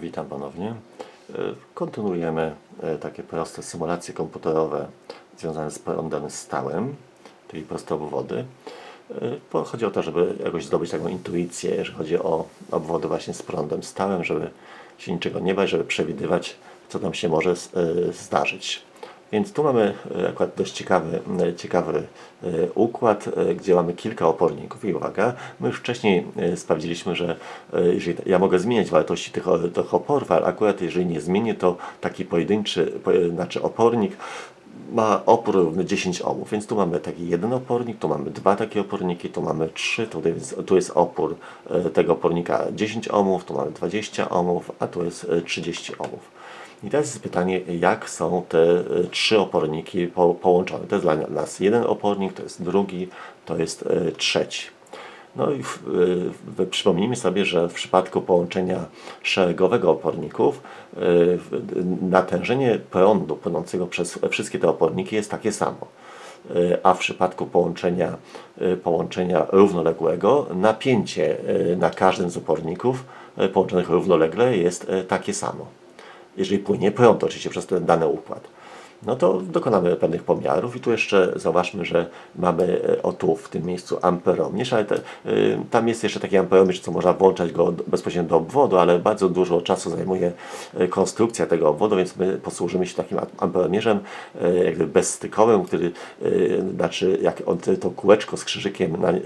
Witam ponownie. E, Kontynuujemy e, takie proste symulacje komputerowe związane z prądem stałym, czyli prostowody. E, Chodzi o to, żeby jakoś zdobyć taką intuicję, jeżeli chodzi o obwody właśnie z prądem stałym, żeby się niczego nie bać, żeby przewidywać, co tam się może e, zdarzyć. Więc tu mamy e, akurat dość ciekawy, e, ciekawy e, układ, gdzie mamy kilka oporników. I uwaga, my już wcześniej sprawdziliśmy, że jeżeli ja mogę zmieniać wartości tych, tych oporów, ale akurat jeżeli nie zmienię, to taki pojedynczy, po- znaczy opornik ma opór równy 10 ohmów, więc tu mamy taki jeden opornik, tu mamy dwa takie oporniki, tu mamy trzy, tutaj jest, tu jest opór tego opornika 10 ohmów, tu mamy 20 ohmów, a tu jest e, 30 ohmów. I teraz jest pytanie, jak są te e, trzy oporniki po, połączone. To jest dla nas jeden opornik, to jest drugi, to jest e, trzeci. No i w, w, przypomnijmy sobie, że w przypadku połączenia szeregowego oporników e, natężenie prądu płynącego przez wszystkie te oporniki jest takie samo. E, A w przypadku połączenia, e, połączenia równoległego napięcie e, na każdym z oporników e, połączonych równolegle jest e, takie samo jeżeli płynie prąd oczywiście przez ten dany układ. No to dokonamy pewnych pomiarów i tu jeszcze zauważmy, że mamy e, o tu w tym miejscu amperomierz, ale te, y, tam jest jeszcze taki amperomierz, co można włączać go do- bezpośrednio do obwodu, ale bardzo dużo czasu zajmuje e, konstrukcja tego obwodu, więc my posłużymy się takim am- amperomierzem e, jakby bezstykowym, który e, znaczy jak on to kółeczko z krzyżykiem na, e,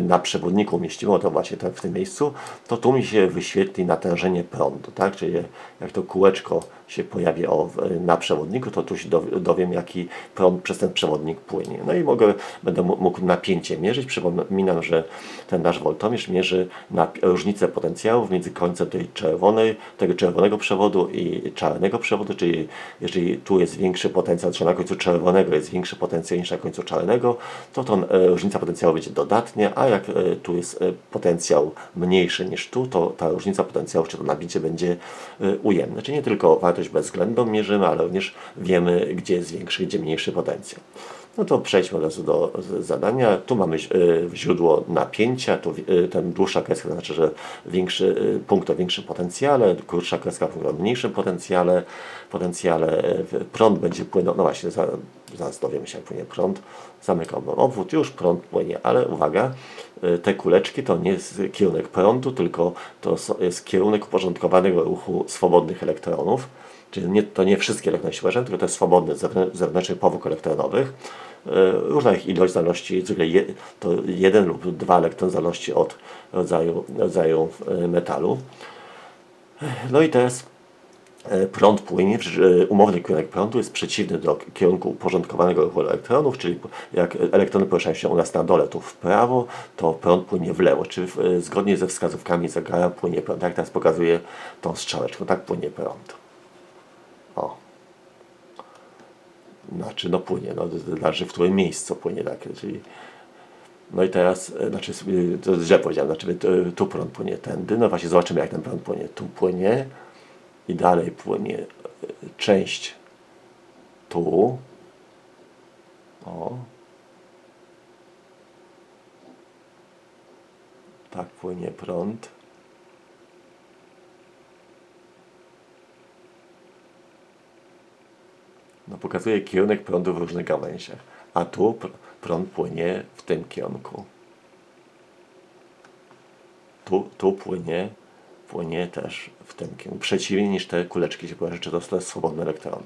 na przewodniku umieścimy, o to właśnie to w tym miejscu, to tu mi się wyświetli natężenie prądu, tak? Czyli jak to kółeczko się pojawi o, na przewodniku, to tu się dow- dowiem, jaki prąd przez ten przewodnik płynie. No i mogę, będę mógł napięcie mierzyć. Przypominam, że ten nasz woltomierz mierzy różnicę potencjałów między końcem tej czerwonej, tego czerwonego przewodu i czarnego przewodu, czyli jeżeli tu jest większy potencjał, czy na końcu czerwonego jest większy potencjał niż na końcu czarnego, to to e, różnica potencjału będzie dodatnia, a jak e, tu jest e, potencjał mniejszy niż tu, to ta różnica potencjału, czy to nabicie będzie ujemne. Czyli nie tylko wartość bezwzględną mierzymy, ale również wiemy, gdzie jest większy, gdzie mniejszy potencjał. No to przejdźmy od razu do zadania. Tu mamy e, źródło napięcia, tu e, ten dłuższa kreska znaczy, że większy e, punkt o większym potencjale, krótsza kreska punkt o mniejszym potencjale. potencjale prąd będzie płynął, no właśnie, za, zaraz dowiemy się jak płynie prąd. Zamykam obwód, już prąd płynie, ale uwaga, te kuleczki to nie jest kierunek prądu, tylko to jest kierunek uporządkowanego ruchu swobodnych elektronów. Czyli nie, to nie wszystkie elektrony się tylko to jest swobodny zewnę- zewnętrzny elektronowych. E, Różna ich ilość zależności, zwykle je, to jeden lub dwa elektrony w zależności od rodzaju, rodzaju e, metalu. No i teraz e, prąd płynie, umowny kierunek prądu jest przeciwny do kierunku uporządkowanego ruchu elektronów, czyli jak elektrony poruszają się u nas na dole, tu w prawo, to prąd płynie w lewo, e, zgodnie ze wskazówkami zegara płynie prąd. Jak teraz pokazuje tą strzałeczką, tak płynie prąd. Znaczy, no płynie, no, znaczy w którym miejscu płynie, tak, czyli no i teraz, e, znaczy, y, to źle powiedziałem, znaczy tu- tu prąd płynie tędy, no właśnie zobaczymy jak ten prąd płynie. Tu płynie i dalej płynie e, część tu. O. Tak płynie prąd. No, pokazuje kierunek prądu w różnych gałęziach. A tu pr- prąd płynie w tym kierunku. Tu, tu płynie, płynie też w tym kierunku. Przeciwnie niż te kuleczki się pojawiają, czy to jest swobodny elektron.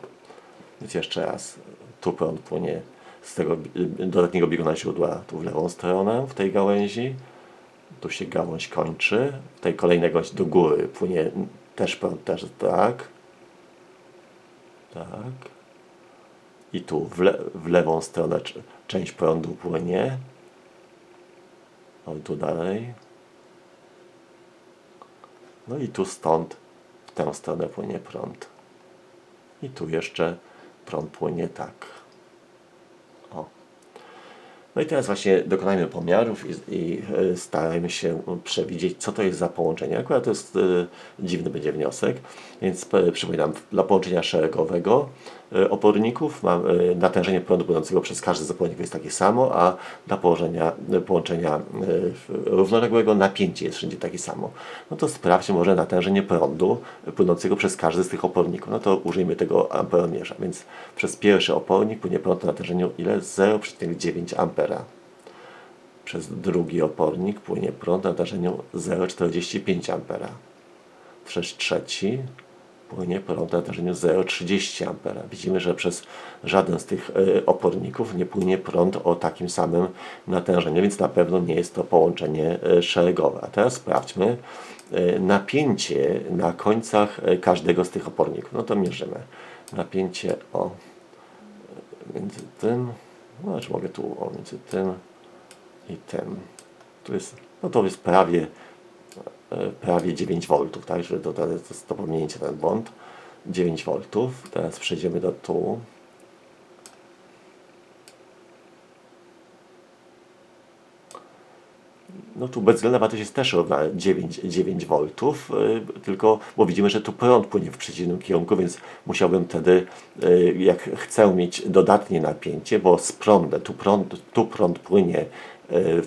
Więc jeszcze raz, tu prąd płynie z tego dodatniego bieguna źródła tu w lewą stronę, w tej gałęzi. Tu się gałąź kończy. W tej kolejnej gałęzi do góry płynie też prąd, też tak. Tak. I tu w, le w lewą stronę część prądu płynie. O, tu dalej. No i tu stąd w tę stronę płynie prąd. I tu jeszcze prąd płynie tak. O. No i teraz właśnie dokonajmy pomiarów i, i e, starajmy się przewidzieć, co to jest za połączenie. Akurat to jest e, dziwny będzie wniosek, więc e, przypominam, dla połączenia szeregowego oporników. Mam, e, natężenie prądu płynącego przez każdy z oporników jest takie samo, a dla położenia, e, połączenia e, równoległego napięcie jest wszędzie takie samo. No to sprawdźmy może natężenie prądu płynącego przez każdy z tych oporników. No to użyjmy tego amperomierza. Więc przez pierwszy opornik płynie prąd o natężeniu ile? 0,9 ampera. Przez drugi opornik płynie prąd o natężeniu 0,45 ampera. Przez trzeci płynie prąd o natężeniu 0,30 ampera. Widzimy, że przez żaden z tych e, oporników nie płynie prąd o takim samym natężeniu, więc na pewno nie jest to połączenie e, szeregowe. A teraz sprawdźmy e, napięcie na końcach każdego z tych oporników. No to mierzymy. Napięcie o między tym, no znaczy mogę tu o między tym i tym. Tu jest, no to jest prawie, prawie 9 V, tak, że to, to, to pominięcie ten błąd. 9 V. Teraz przejdziemy do tu. No tu bezwzględna wartość jest też równa 9, 9 V, tylko bo widzimy, że tu prąd płynie w przeciwnym kierunku, więc musiałbym wtedy, y, jak chcę mieć dodatnie napięcie, bo z prądem, tu prąd, tu prąd płynie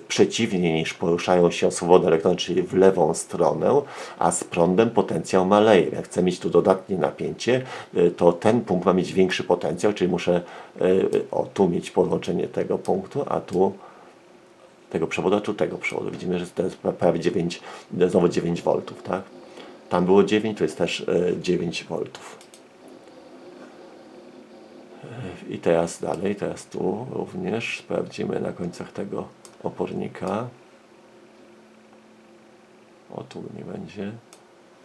przeciwnie niż poruszają się swobodne elektrony, czyli w lewą stronę, a z prądem potencjał maleje. Jak chcę mieć tu dodatnie napięcie, y, to ten punkt ma mieć większy potencjał, czyli muszę y, o, tu mieć podłączenie tego punktu, a tu tego przewodu, tu tego przewodu. Widzimy, że to jest pra- prawie 9, znowu 9 V, tak? Tam było 9, to jest też e, 9 V. E, I teraz dalej, teraz tu również sprawdzimy na końcach tego opornika. O, tu nie będzie.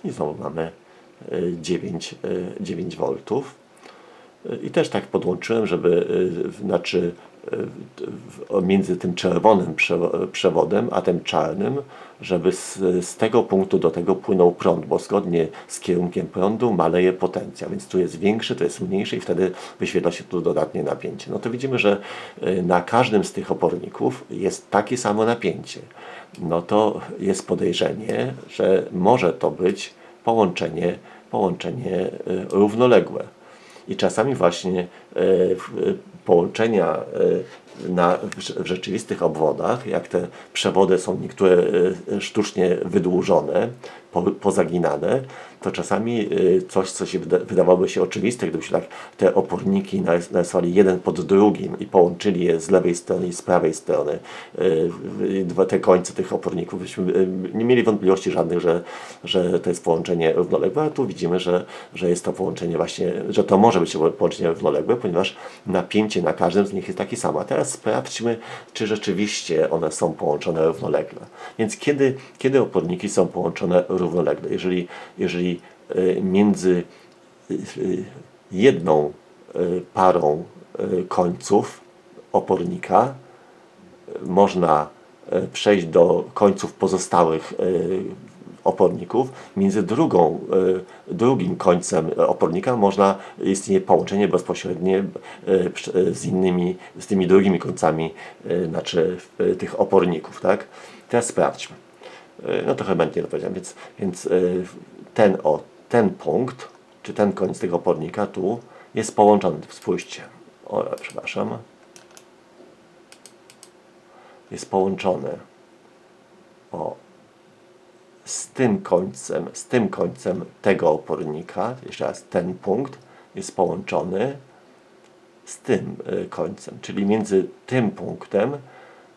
I znowu mamy e, 9, e, 9 V. I też tak podłączyłem, żeby, y, znaczy y, między tym czerwonym prze- przewodem a tym czarnym, żeby z, z tego punktu do tego płynął prąd, bo zgodnie z kierunkiem prądu maleje potencjał, więc tu jest większy, to jest mniejszy i wtedy wyświetla się tu dodatnie napięcie. No to widzimy, że y, na każdym z tych oporników jest takie samo napięcie. No to jest podejrzenie, że może to być połączenie, połączenie równoległe. I czasami właśnie e, w- połączenia e, na, w rze- w rzeczywistych obwodach, jak te przewody są niektóre e, sztucznie wydłużone, po, pozaginane, to czasami e, coś, co się wyda, wydawałoby się oczywiste, gdyby się tak te oporniki narys- narysowali jeden pod drugim i połączyli je z lewej strony i z prawej strony, e, te końce tych oporników, byśmy nie mieli wątpliwości żadnych, że, że to jest połączenie równoległe, a tu widzimy, że, że jest to połączenie właśnie, że to może być połączenie równoległe, ponieważ napięcie na każdym z nich jest takie samo. A teraz sprawdźmy, czy rzeczywiście one są połączone równolegle. Więc kiedy, kiedy oporniki są połączone równolegle? Jeżeli, jeżeli y, między y, jedną y, parą końców opornika można e, przejść do końców pozostałych e, oporników. Między drugą, e, drugim końcem opornika można istnieje połączenie bezpośrednie e, e, z innymi, z tymi drugimi końcami e, znaczy e, tych oporników, tak? Teraz sprawdźmy. E, No trochę błędnie to powiedziałem, więc, więc e, ten, o, ten punkt, czy ten koniec tego opornika tu jest połączony. Spójrzcie. O, przepraszam jest połączone o, z tym końcem, z tym końcem tego opornika, jeszcze raz ten punkt jest połączony z tym y, końcem, czyli między tym punktem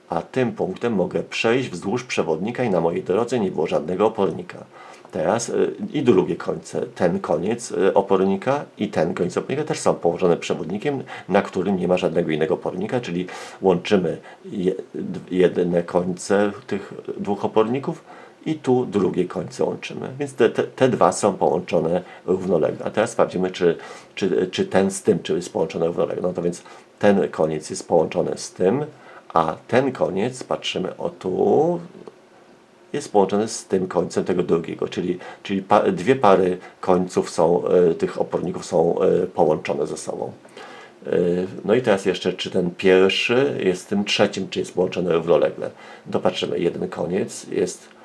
a tym punktem mogę przejść wzdłuż przewodnika i na mojej drodze nie było żadnego opornika. Teraz y, i drugie końce, ten koniec y, opornika i ten koniec opornika też są położone przewodnikiem, na którym nie ma żadnego innego opornika, czyli łączymy jedne końce tych dwóch oporników i tu drugie końce łączymy. Więc te, te, te dwa są połączone równolegle. A teraz sprawdzimy, czy, czy, czy ten z tym, czy jest połączone równolegle. No to więc ten koniec jest połączony z tym, a ten koniec, patrzymy o tu, jest połączony z tym końcem tego drugiego, czyli, czyli pa, dwie pary końców są, e, tych oporników są e, połączone ze sobą. E, No i teraz jeszcze, czy ten pierwszy jest tym trzecim, czy jest połączony równolegle. Dopatrzymy, jeden koniec jest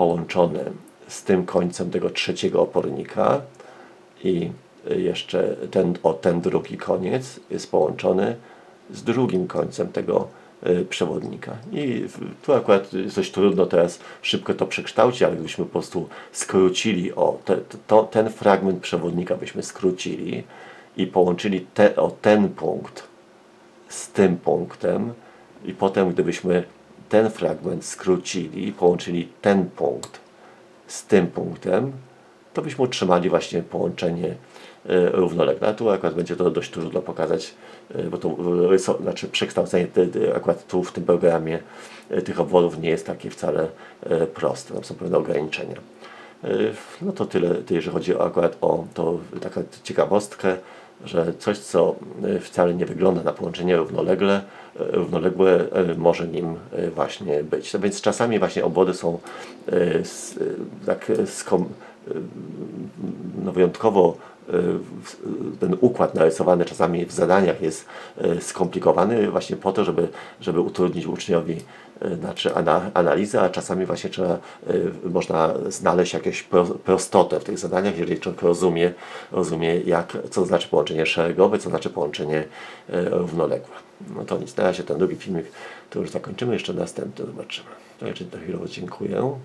połączony z tym końcem tego trzeciego opornika i jeszcze ten, o ten drugi koniec jest połączony z drugim końcem tego y, przewodnika. I tu akurat dość trudno teraz szybko to przekształcić, ale gdybyśmy po prostu skrócili o te, to, ten fragment przewodnika byśmy skrócili i połączyli te, o ten punkt z tym punktem i potem gdybyśmy ten fragment skrócili i połączyli ten punkt z tym punktem, to byśmy utrzymali właśnie połączenie e, równoległe. A tu akurat będzie to dość trudno pokazać, e, bo to ryso, znaczy przekształcenie akurat tu w tym programie e, tych obwodów nie jest takie wcale e, proste. Tam są pewne ograniczenia. E, No to tyle, jeżeli chodzi akurat o to taką ciekawostkę, że coś, co e, wcale nie wygląda na połączenie równolegle, e, równoległe e, może nim właśnie być. No więc czasami właśnie obwody są tak skom, no wyjątkowo ten układ narysowany czasami w zadaniach jest skomplikowany właśnie po to, żeby, żeby utrudnić uczniowi znaczy ana, analizę, a czasami właśnie trzeba, e, można znaleźć jakąś pro, prostotę w tych zadaniach, jeżeli człowiek rozumie, rozumie jak, co znaczy połączenie szeregowe, co znaczy połączenie e, równoległe. No to nic, na razie ten drugi filmik to już zakończymy, jeszcze następny zobaczymy. To jeszcze chwilowo dziękuję.